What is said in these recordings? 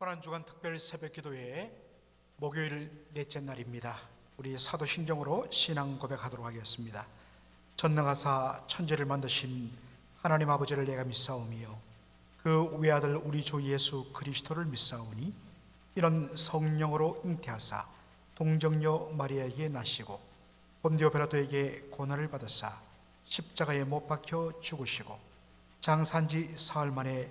고난주간 특별 새벽 기도회 목요일 넷째 날입니다. 우리 사도신경으로 신앙 고백하도록 하겠습니다. 전능하사 천지를 만드신 하나님 아버지를 내가 믿사오며 그 외아들 우리 주 예수 그리스도를 믿사오니 이런 성령으로 잉태하사 동정녀 마리아에게 나시고 본디오 베라도에게 고난을 받으사 십자가에 못 박혀 죽으시고 장산지 사흘 만에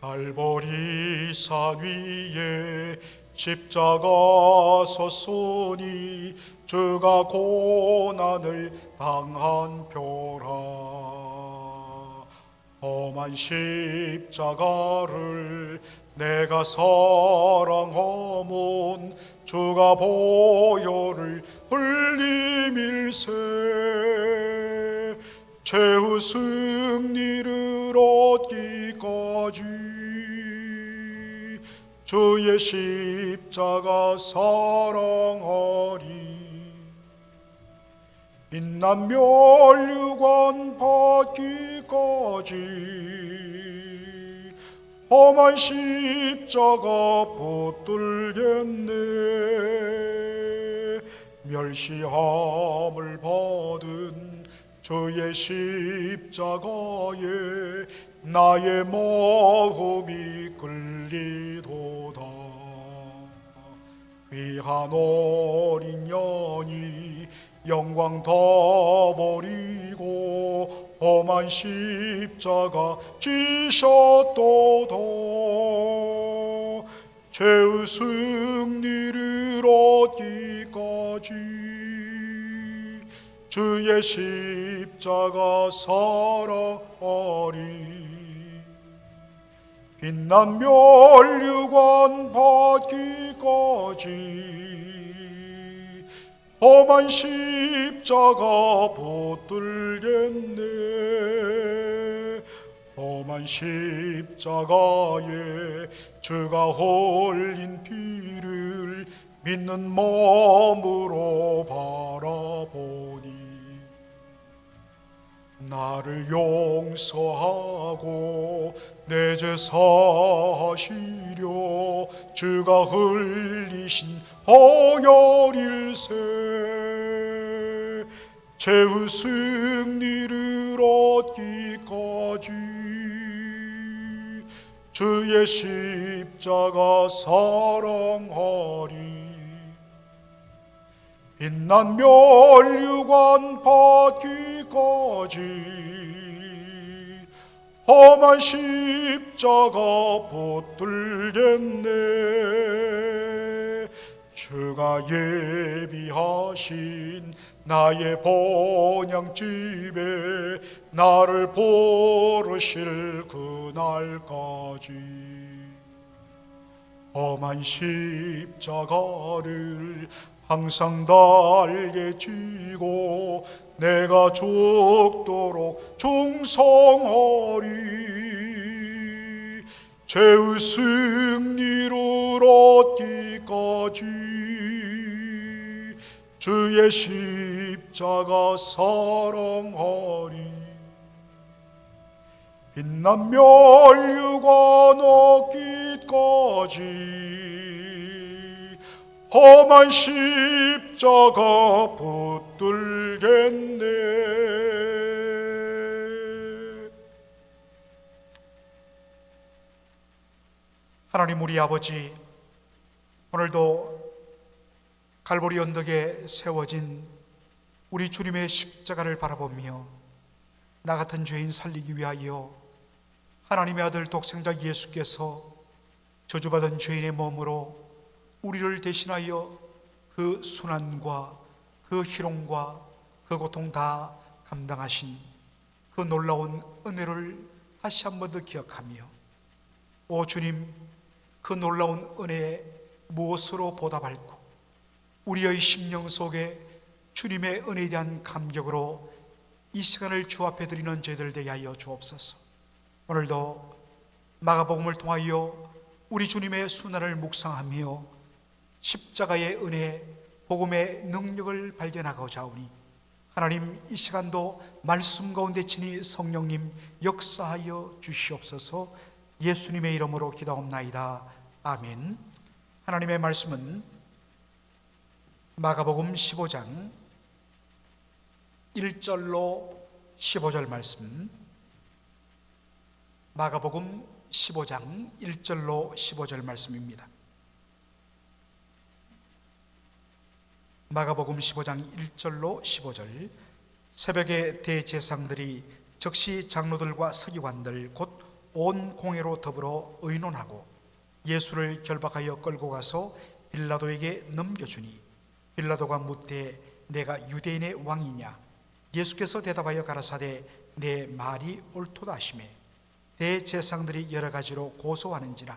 갈보리 산 위에 십자가 섰으니 주가 고난을 당한 표라. 험한 십자가를 내가 사랑하면 주가 보혈을 흘리밀세. 최후 승리를 얻기까지 주의 십자가 사랑하리. 빛난 멸류관 받기까지 험한 십자가 붙들겠네. 멸시함을 받은 주의 십자가에 나의 마음이 끌리도다. 귀한 어린 년이 영광 다 버리고 험한 십자가 지셨도다. 죄의 승리를 얻기까지 주의 십자가 사랑하리 빛난 멸류관 받기까지 험한 십자가 붙들겠네. 험한 십자가에 주가 흘린 피를 믿는 마음으로 바라보니 나를 용서하고 내 죄 사하시려 주가 흘리신 보혈일세. 죄의 승리를 얻기까지 주의 십자가 사랑하리. 빛난 멸류관 받 기까지. 험한 십자가 붙들겠네. 주가 예비하신 나의 본향집에 나를 부르실 그날까지. 험한 십자가를 항상 달게 지고 내가 죽도록 충성하리. 죄의 승리를 얻기까지 주의 십자가 사랑하리. 빛난 멸류관 얻기까지 험한 십자가 붙들겠네. 하나님 우리 아버지 오늘도 갈보리 언덕에 세워진 우리 주님의 십자가를 바라보며 나 같은 죄인 살리기 위하여 하나님의 아들 독생자 예수께서 저주받은 죄인의 몸으로 우리를 대신하여 그 순환과 그 희롱과 그 고통 다 감당하신 그 놀라운 은혜를 다시 한 번 더 기억하며 오 주님 그 놀라운 은혜에 무엇으로 보답할고 우리의 심령 속에 주님의 은혜에 대한 감격으로 이 시간을 주 앞에 드리는 저희들 되게 하여 주옵소서. 오늘도 마가복음을 통하여 우리 주님의 순환을 묵상하며 십자가의 은혜, 복음의 능력을 발견하고자 하오니 하나님 이 시간도 말씀 가운데 친히 성령님 역사하여 주시옵소서 예수님의 이름으로 기도옵나이다. 아멘. 하나님의 말씀은 마가복음 15장 1절로 15절 말씀 마가복음 15장 1절로 15절 말씀입니다. 마가복음 15장 1절로 15절. 새벽에 대제상들이 즉시 장로들과 서기관들 곧 온 공회로 더불어 의논하고 예수를 결박하여 끌고 가서 빌라도에게 넘겨주니 빌라도가 묻되 내가 유대인의 왕이냐? 예수께서 대답하여 가라사대 내 말이 옳도다 하시매 대제상들이 여러 가지로 고소하는지라.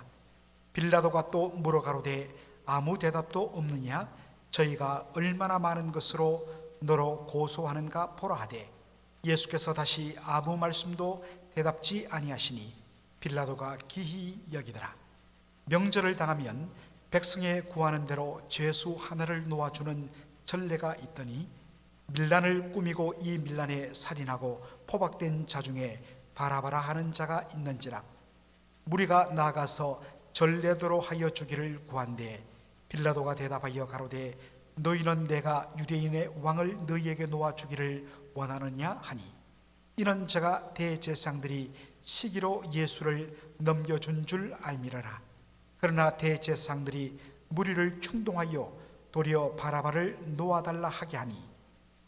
빌라도가 또 물어가로되 아무 대답도 없느냐 저희가 얼마나 많은 것으로 너로 고소하는가 보라 하되 예수께서 다시 아무 말씀도 대답지 아니하시니 빌라도가 기히 여기더라. 명절을 당하면 백성에 구하는 대로 죄수 하나를 놓아주는 전례가 있더니 밀란을 꾸미고 이 밀란에 살인하고 포박된 자 중에 바라바라 하는 자가 있는지라. 무리가 나가서 전례대로 하여 주기를 구한데 빌라도가 대답하여 가로되 너희는 내가 유대인의 왕을 너희에게 놓아 주기를 원하느냐? 하니. 이는 제가 대제상들이 시기로 예수를 넘겨준 줄 알미러라. 그러나 대제상들이 무리를 충동하여 도리어 바라바를 놓아달라 하게 하니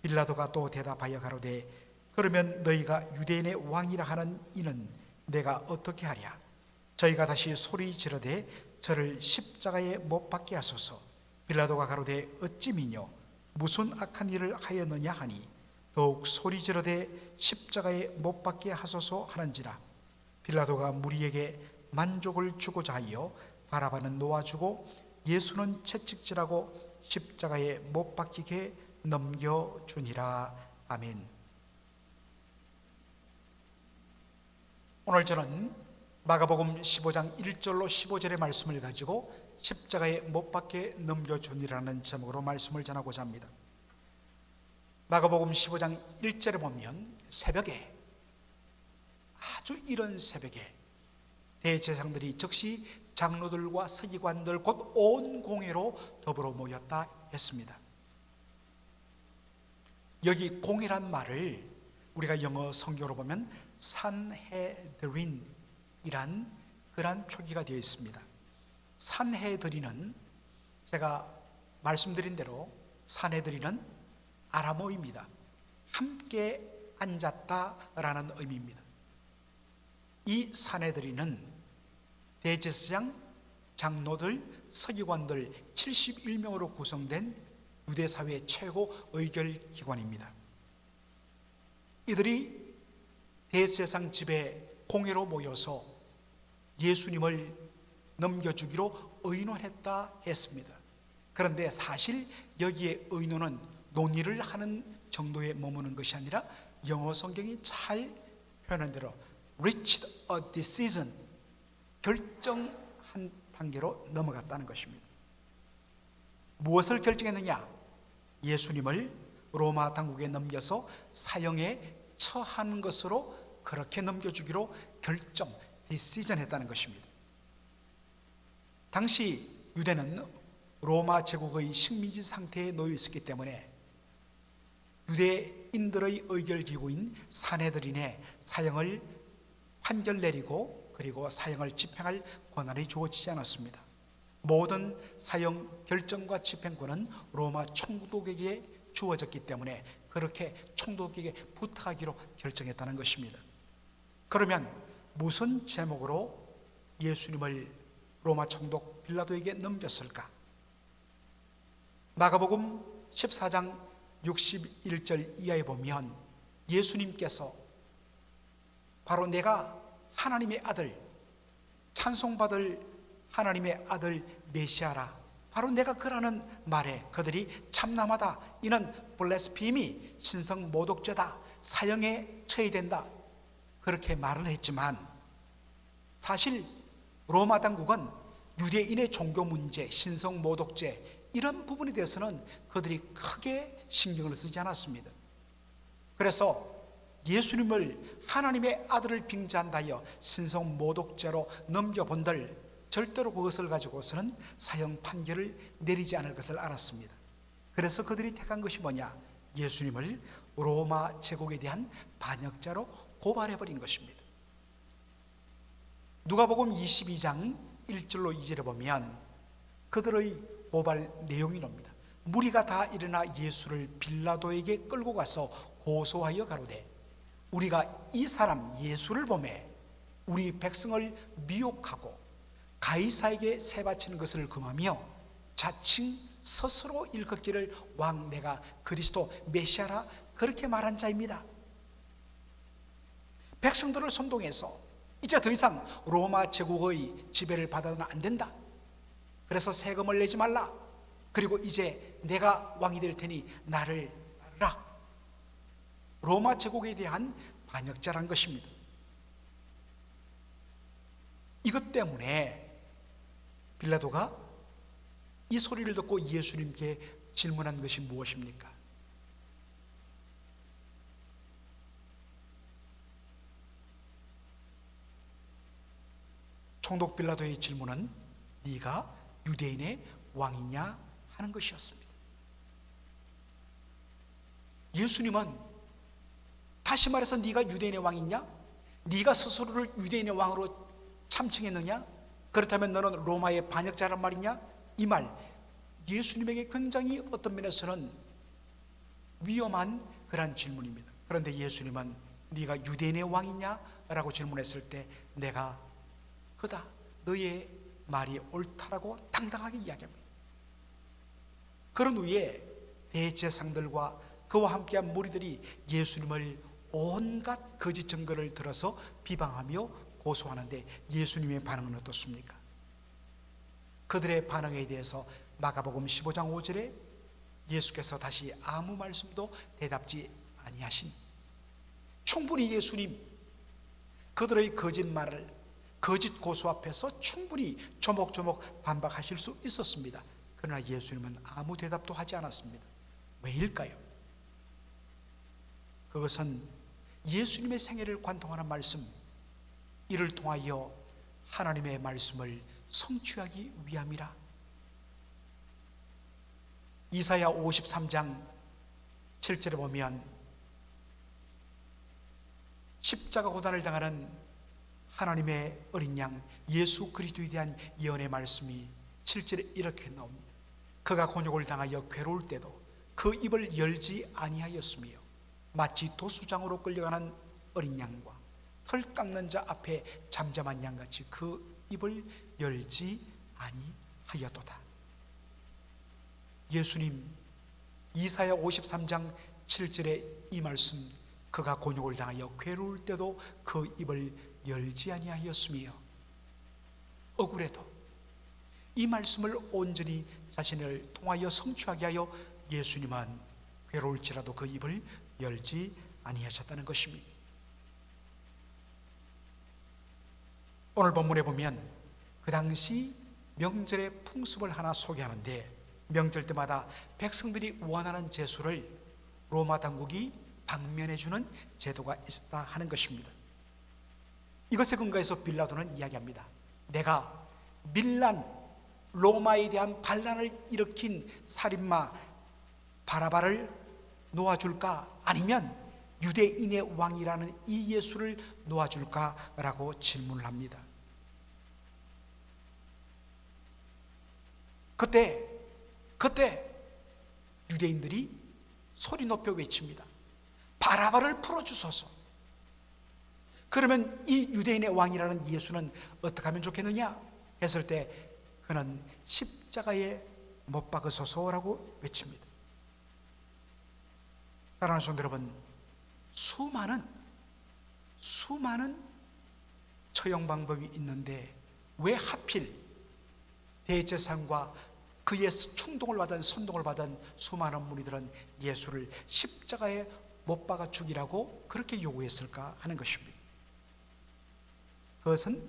빌라도가 또 대답하여 가로되 그러면 너희가 유대인의 왕이라 하는 이는 내가 어떻게 하랴? 저희가 다시 소리 지르되 저를 십자가에 못 박게 하소서. 빌라도가 가로되 어찌 미뇨 무슨 악한 일을 하였느냐 하니 더욱 소리 지르되 십자가에 못 박게 하소서 하는지라. 빌라도가 무리에게 만족을 주고자 하여 바라바는 놓아주고 예수는 채찍질하고 십자가에 못 박히게 넘겨주니라. 아멘. 오늘 저는 마가복음 15장 1절로 15절의 말씀을 가지고 십자가에 못 박게 넘겨주니라는 제목으로 말씀을 전하고자 합니다. 마가복음 15장 1절에 보면 새벽에 아주 이른 새벽에 대제사장들이 즉시 장로들과 서기관들 곧 온 공회로 더불어 모였다 했습니다. 여기 공회란 말을 우리가 영어 성경으로 보면 산헤드린 이란 그런 표기가 되어 있습니다. 산헤드린은 제가 말씀드린 대로 산헤드린은 아람어입니다. 함께 앉았다라는 의미입니다. 이 사내들이는 대제사장, 장로들, 서기관들 71명으로 구성된 유대 사회의 최고 의결 기관입니다. 이들이 대제사장 집에 공회로 모여서 예수님을 넘겨주기로 의논했다 했습니다. 그런데 사실 여기에 의논은 논의를 하는 정도에 머무는 것이 아니라 영어 성경이 잘 표현한 대로 reached a decision 결정한 단계로 넘어갔다는 것입니다. 무엇을 결정했느냐? 예수님을 로마 당국에 넘겨서 사형에 처한 것으로 그렇게 넘겨주기로 결정, 디시전 했다는 것입니다. 당시 유대는 로마 제국의 식민지 상태에 놓여 있었기 때문에 유대인들의 의결기구인 사내들인의 사형을 판결 내리고 그리고 사형을 집행할 권한이 주어지지 않았습니다. 모든 사형 결정과 집행권은 로마 총독에게 주어졌기 때문에 그렇게 총독에게 부탁하기로 결정했다는 것입니다. 그러면 무슨 제목으로 예수님을 로마 총독 빌라도에게 넘겼을까? 마가복음 14장 61절 이하에 보면 예수님께서 바로 내가 하나님의 아들 찬송받을 하나님의 아들 메시아라. 바로 내가 그라는 말에 그들이 참남하다. 이는 블레스피미 신성 모독죄다. 사형에 처해된다 그렇게 말을 했지만 사실 로마 당국은 유대인의 종교 문제, 신성 모독죄 이런 부분에 대해서는 그들이 크게 신경을 쓰지 않았습니다. 그래서 예수님을 하나님의 아들을 빙자한다여 신성 모독죄로 넘겨본들 절대로 그것을 가지고서는 사형 판결을 내리지 않을 것을 알았습니다. 그래서 그들이 택한 것이 뭐냐? 예수님을 로마 제국에 대한 반역자로 고발해 버린 것입니다. 누가복음 22장 1절로 2절에 보면 그들의 고발 내용이 나옵니다. 무리가 다 일어나 예수를 빌라도에게 끌고 가서 고소하여 가로되 우리가 이 사람 예수를 보매 우리 백성을 미혹하고 가이사에게 세 바치는 것을 금하며 자칭 스스로 일컫기를 왕 내가 그리스도 메시아라 그렇게 말한 자입니다. 백성들을 선동해서 이제 더 이상 로마 제국의 지배를 받아는 안 된다. 그래서 세금을 내지 말라. 그리고 이제 내가 왕이 될 테니 나를 따르라. 로마 제국에 대한 반역자란 것입니다. 이것 때문에 빌라도가 이 소리를 듣고 예수님께 질문한 것이 무엇입니까? 총독 빌라도의 질문은 네가 유대인의 왕이냐 하는 것이었습니다. 예수님은 다시 말해서 네가 유대인의 왕이냐? 네가 스스로를 유대인의 왕으로 참칭했느냐? 그렇다면 너는 로마의 반역자란 말이냐? 이 말 예수님에게 굉장히 어떤 면에서는 위험한 그런 질문입니다. 그런데 예수님은 네가 유대인의 왕이냐? 라고 질문했을 때 내가 그다 너의 말이 옳다라고 당당하게 이야기합니다. 그런 후에 대제상들과 그와 함께한 무리들이 예수님을 온갖 거짓 증거를 들어서 비방하며 고소하는데 예수님의 반응은 어떻습니까? 그들의 반응에 대해서 마가복음 15장 5절에 예수께서 다시 아무 말씀도 대답지 아니하신 충분히 예수님 그들의 거짓말을 거짓 고소 앞에서 충분히 조목조목 반박하실 수 있었습니다. 그러나 예수님은 아무 대답도 하지 않았습니다. 왜일까요? 그것은 예수님의 생애를 관통하는 말씀, 이를 통하여 하나님의 말씀을 성취하기 위함이라. 이사야 53장 7절에 보면 십자가 고단을 당하는 하나님의 어린 양 예수 그리스도에 대한 예언의 말씀이 7절에 이렇게 나옵니다. 그가 곤욕을 당하여 괴로울 때도 그 입을 열지 아니하였으며 마치 도수장으로 끌려가는 어린 양과 털 깎는 자 앞에 잠잠한 양같이 그 입을 열지 아니하였도다. 예수님 이사야 53장 7절의 이 말씀 그가 곤욕을 당하여 괴로울 때도 그 입을 열지 아니하였으며 억울해도 이 말씀을 온전히 자신을 통하여 성취하게 하여 예수님은 괴로울지라도 그 입을 열지 아니하셨다는 것입니다. 오늘 본문에 보면 그 당시 명절의 풍습을 하나 소개하는데 명절 때마다 백성들이 원하는 제수를 로마 당국이 방면해 주는 제도가 있었다 하는 것입니다. 이것에 근거해서 빌라도는 이야기합니다. 내가 밀란 로마에 대한 반란을 일으킨 살인마 바라바를 놓아줄까 아니면 유대인의 왕이라는 이 예수를 놓아줄까라고 질문을 합니다. 그때 그때 유대인들이 소리 높여 외칩니다. 바라바를 풀어 주소서. 그러면 이 유대인의 왕이라는 예수는 어떻게 하면 좋겠느냐 했을 때 그는 십자가에 못 박으소서라고 외칩니다. 사랑하는 성도 여러분, 수많은 수많은 처형 방법이 있는데 왜 하필 대제사장과 그의 충동을 받은 선동을 받은 수많은 무리들은 예수를 십자가에 못 박아 죽이라고 그렇게 요구했을까 하는 것입니다. 그것은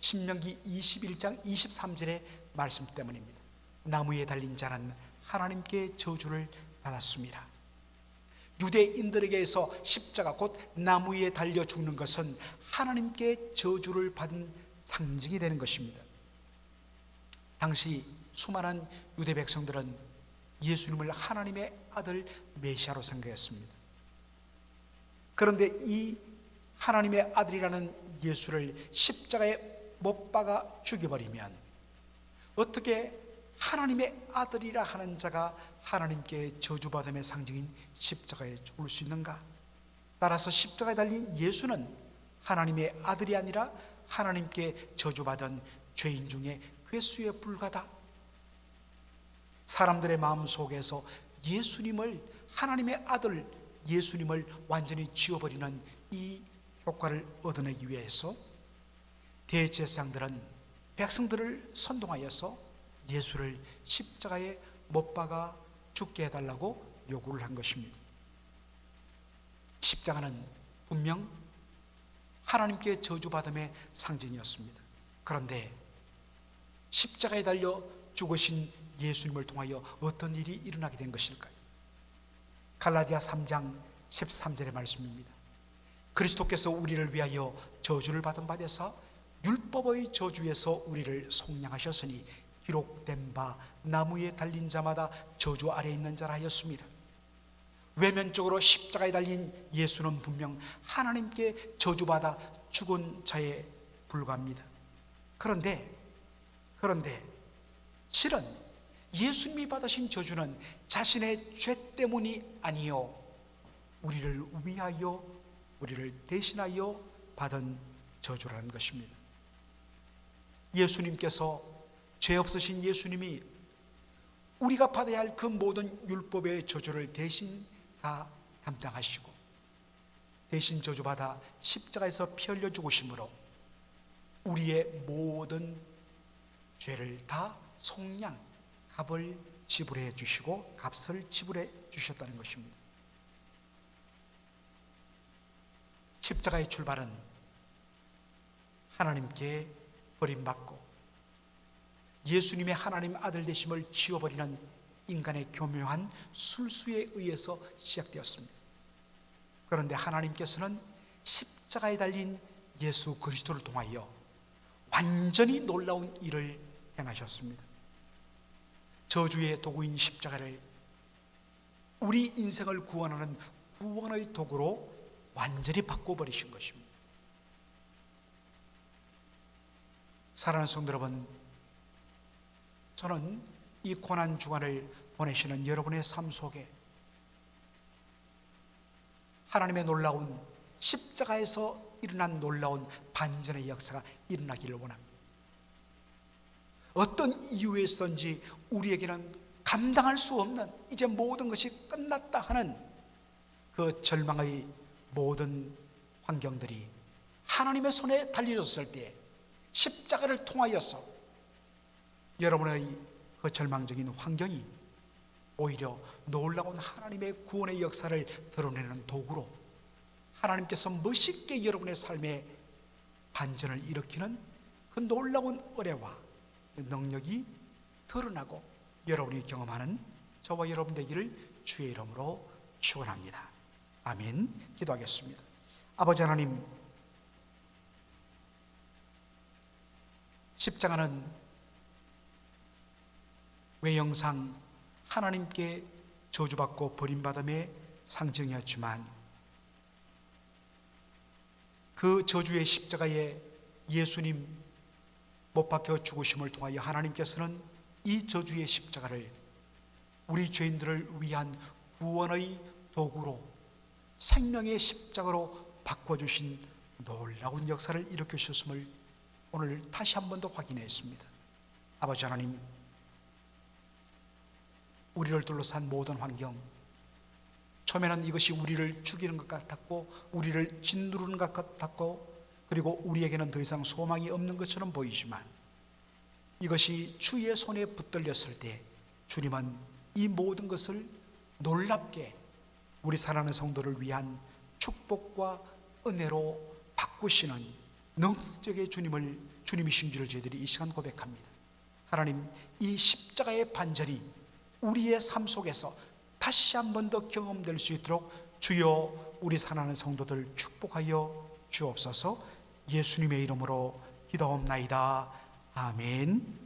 신명기 21장 23절의 말씀 때문입니다. 나무에 달린 자는 하나님께 저주를 받았습니다. 유대인들에게서 십자가 곧 나무 위에 달려 죽는 것은 하나님께 저주를 받은 상징이 되는 것입니다. 당시 수많은 유대 백성들은 예수님을 하나님의 아들 메시아로 생각했습니다. 그런데 이 하나님의 아들이라는 예수를 십자가에 못 박아 죽여버리면 어떻게 하나님의 아들이라 하는 자가 하나님께 저주받음의 상징인 십자가에 죽을 수 있는가? 따라서 십자가에 달린 예수는 하나님의 아들이 아니라 하나님께 저주받은 죄인 중에 괴수에 불과다. 사람들의 마음 속에서 예수님을 하나님의 아들 예수님을 완전히 지워버리는 이 효과를 얻어내기 위해서 대제사장들은 백성들을 선동하여서 예수를 십자가에 못 박아 죽게 해달라고 요구를 한 것입니다. 십자가는 분명 하나님께 저주받음의 상징이었습니다. 그런데 십자가에 달려 죽으신 예수님을 통하여 어떤 일이 일어나게 된 것일까요? 갈라디아 3장 13절의 말씀입니다. 그리스도께서 우리를 위하여 저주를 받은 바 되사 율법의 저주에서 우리를 속량하셨으니 기록된 바 나무에 달린 자마다 저주 아래 있는 자라 하였습니다. 외면적으로 십자가에 달린 예수는 분명 하나님께 저주받아 죽은 자에 불과합니다. 그런데 그런데 실은 예수님이 받으신 저주는 자신의 죄 때문이 아니요 우리를 위하여 우리를 대신하여 받은 저주라는 것입니다. 예수님께서 죄 없으신 예수님이 우리가 받아야 할 그 모든 율법의 저주를 대신 다 담당하시고 대신 저주받아 십자가에서 피 흘려 죽으심으로 우리의 모든 죄를 다 속량 값을 지불해 주시고 값을 지불해 주셨다는 것입니다. 십자가의 출발은 하나님께 버림받고 예수님의 하나님 아들 되심을 지워버리는 인간의 교묘한 술수에 의해서 시작되었습니다. 그런데 하나님께서는 십자가에 달린 예수 그리스도를 통하여 완전히 놀라운 일을 행하셨습니다. 저주의 도구인 십자가를 우리 인생을 구원하는 구원의 도구로 완전히 바꿔버리신 것입니다. 사랑하는 성도 여러분, 저는 이 고난 주간을 보내시는 여러분의 삶 속에 하나님의 놀라운 십자가에서 일어난 놀라운 반전의 역사가 일어나기를 원합니다. 어떤 이유에서인지 우리에게는 감당할 수 없는 이제 모든 것이 끝났다 하는 그 절망의 모든 환경들이 하나님의 손에 달려졌을 때 십자가를 통하여서 여러분의 그 절망적인 환경이 오히려 놀라운 하나님의 구원의 역사를 드러내는 도구로 하나님께서 멋있게 여러분의 삶에 반전을 일으키는 그 놀라운 은혜와 능력이 드러나고 여러분이 경험하는 저와 여러분 되기를 주의 이름으로 축원합니다. 아멘. 기도하겠습니다. 아버지 하나님 십자가는 외형상 하나님께 저주받고 버림받음의 상징이었지만 그 저주의 십자가에 예수님 못 박혀 죽으심을 통하여 하나님께서는 이 저주의 십자가를 우리 죄인들을 위한 구원의 도구로 생명의 십자가로 바꿔주신 놀라운 역사를 일으키셨음을 오늘 다시 한 번 더 확인했습니다. 아버지 하나님, 우리를 둘러싼 모든 환경 처음에는 이것이 우리를 죽이는 것 같았고 우리를 짓누르는 것 같았고 그리고 우리에게는 더 이상 소망이 없는 것처럼 보이지만 이것이 주의 손에 붙들렸을 때 주님은 이 모든 것을 놀랍게 우리 사랑하는 성도를 위한 축복과 은혜로 바꾸시는 능력의 주님을 주님이신 줄을 저희들이 이 시간 고백합니다. 하나님 이 십자가의 반절이 우리의 삶 속에서 다시 한 번 더 경험될 수 있도록 주여 우리 사랑하는 성도들 축복하여 주옵소서 예수님의 이름으로 기도옵나이다. 아멘.